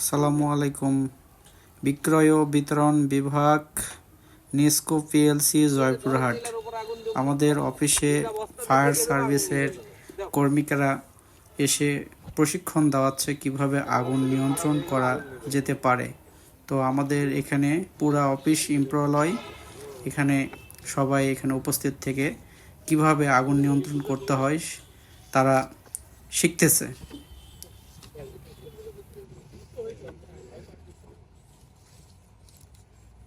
আসসালামু আলাইকুম। বিক্রয় ও বিতরণ বিভাগ, নেস্কো পিএলসি, জয়পুরহাট। আমাদের অফিসে ফায়ার সার্ভিসের কর্মীরা এসে প্রশিক্ষণ দেওয়াচ্ছে কীভাবে আগুন নিয়ন্ত্রণ করা যেতে পারে। তো আমাদের এখানে পুরা অফিস এমপ্লয়, এখানে সবাই এখানে উপস্থিত থেকে কীভাবে আগুন নিয়ন্ত্রণ করতে হয়, তারা শিখতেছে।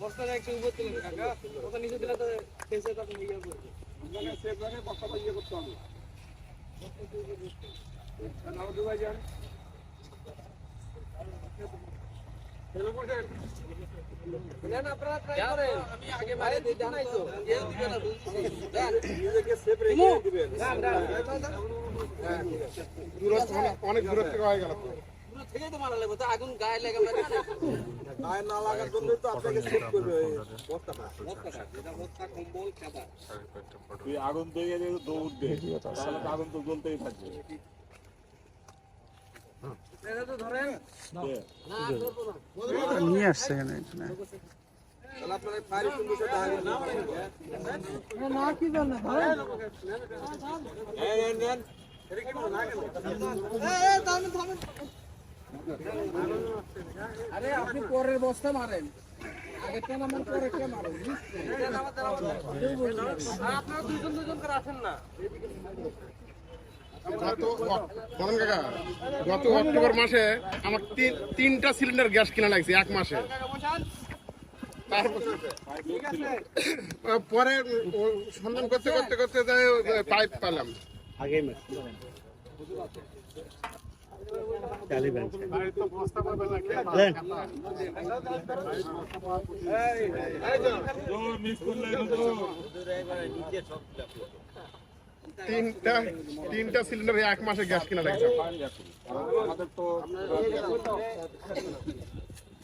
বস্তাটা একটু উপর তুলে দিন কাকা। ওটা নিচে দিলে তো ফেসে তখন ইয়ে করবে। আপনাকে সেফ রেখে বস্তাটা ইয়ে করতে হবে। আরও দুজন যান। চলো বসেন নেন আপনারা ট্রাই করেন। আমি আগে মারে দিই জানাই তো। যে দিবে না বুঝছি দেন। নিজেকে সেফ রেখে দিবেন। দেন দেন ঠিক আছে দূরত্ব অনেক দূরত্ব হয়ে গেল থেকেই তো মারা লাগবে তো আগুন গায়ে লেগে মারে গায়ে না লাগার জন্য তো আপনাকে সেফ করবে বস্তাটা। বস্তাটা এটা বস্তা কম্বল খাবার তুই আগুন তৈরি দিয়ে দৌড় দে তাহলে তো আগুন তো জ্বলতেই থাকবে। ধরেন। না না। নিয়ে আসছে এখানে না কি জানা না থামেন থামেন আরে আপনি পরের বস্তা মারেন। গত অক্টোবর মাসে আমার তিন তিনটা সিলিন্ডার গ্যাস কিনা লাগছে এক মাসে। পরে সন্ধান করতে করতে করতে পাইপ পেলাম। দৌড় করলে তিনটা তিনটা সিলিন্ডার এক মাসে গ্যাস কিনা লাগছে আমাদের তো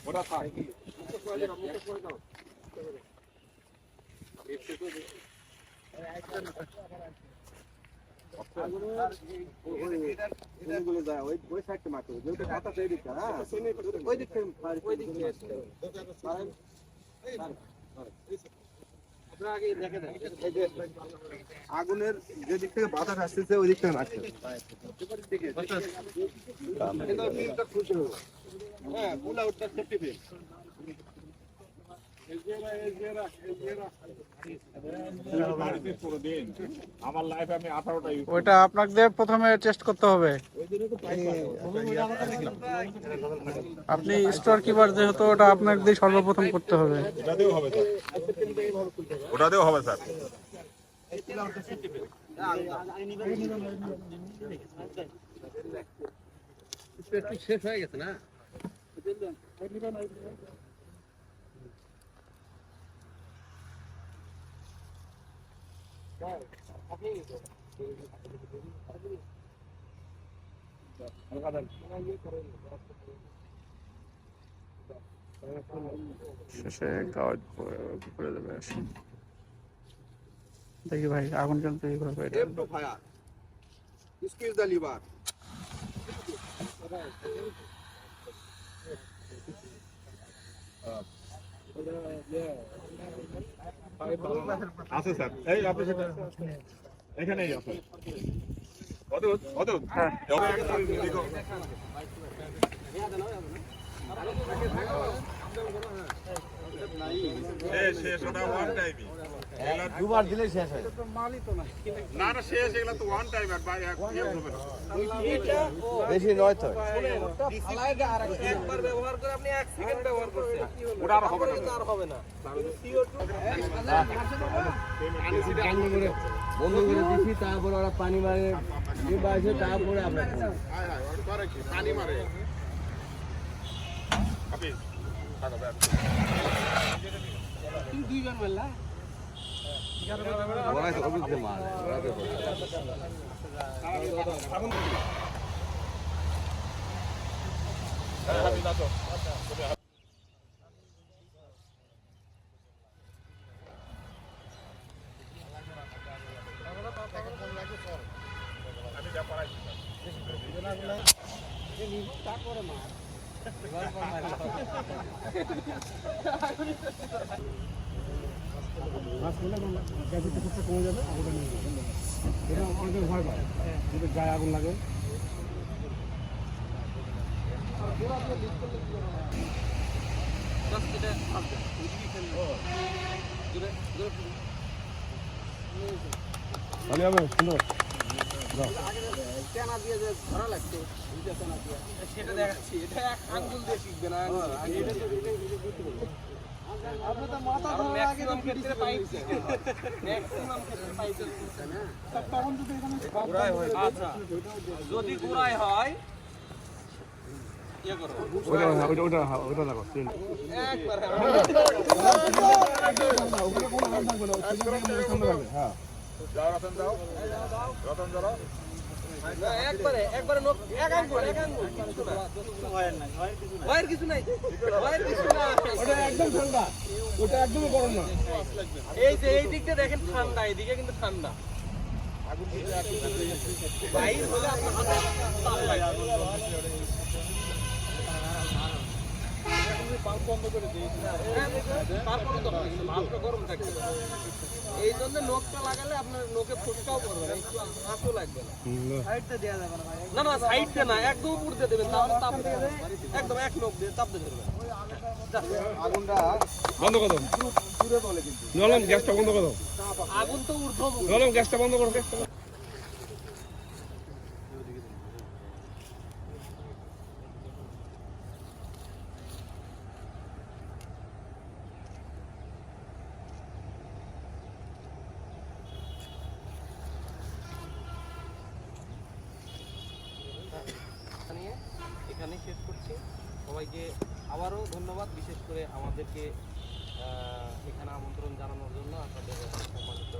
ওটা আগুনের যে দিক থেকে বাতাস আসতেছে ওই দিক থেকে হবে হ্যাঁ ওইটা আপনাদের প্রথমে টেস্ট করতে হবে। আপনি স্টোর কিপার যেহেতু ওটা আপনাদের সর্বপ্রথম করতে হবে। ওটাতেও হবে স্যার। হবে স্যার শেষ হয়ে গেছে না? শেষে কাগজ করে দেবে আসুন দেখি ভাই আগুন কেন তৈরি করবে এটা Aim to fire. Squeeze the lever. আছে স্যার। এই আপনি সেটা এখানেই আছে। অদূত অদূত হ্যাঁ। দুবার দিলে শেষ হয় না না শেষ এগুলা তো ওয়ান টাইম ইয়ে না। বেশি নয় তো। একবার ব্যবহার করে আপনি এক সেকেন্ড ব্যবহার করছেন। ওটা আর হবে না। আর হবে না। বন্ধ করে দিছি তারপরে ওরা পানি মারে তারপরে আমরা হায় হায় পানি মারে। হাফিজ গায়ে আগুন লাগে তাহলে হবে সুন্দর তেনা দিয়ে যে ধরা লাগছে দুইটা তেনা দিয়ে সেটা এটা এক আঙ্গুল দিয়ে শিখবে না আপনি তো মাথা ধরার আগে যদি এখানে গুড়াই হয়। আচ্ছা। যদি গুড়াই হয় করো। ওটা ওটা ওটা ওটা লাগো একবার হ্যাঁ। যাও রতন যাও। রতন যাও। একবারে একবারে নোক এক আঙ্গুল এক আঙ্গুল। ভয়ের কিছু নাই ভয়ের কিছু নাই ওটা একদম ঠান্ডা। ওটা একদমই গরম না। এই যে এই দিকটা দেখেন ঠান্ডা এদিকে কিন্তু ঠান্ডা। বাইর হলে আপনার হ্যাঁ, তারপরে তো ভাবটা গরম থাকবে এই জন্য নোকটা লাগালে আপনার নোকে ফুসকাও করবে না একটু আঁচও লাগবে না। না। না সাইডটা না একদম উপর দিয়ে দেবেন তাহলে তাপ দেবে একদম এক নোক দিয়ে তাপ দিয়ে ধরবেন বন্ধ করো নলম গ্যাসটা বন্ধ করো আগুন তো ঊর্ধ্বমুখী। নলম গ্যাসটা বন্ধ করো গ্যাসটা এখানে শেষ করছি। সবাইকে আবারও ধন্যবাদ, বিশেষ করে আমাদেরকে এখানে আমন্ত্রণ জানানোর জন্য আপনাদের সম্মানিত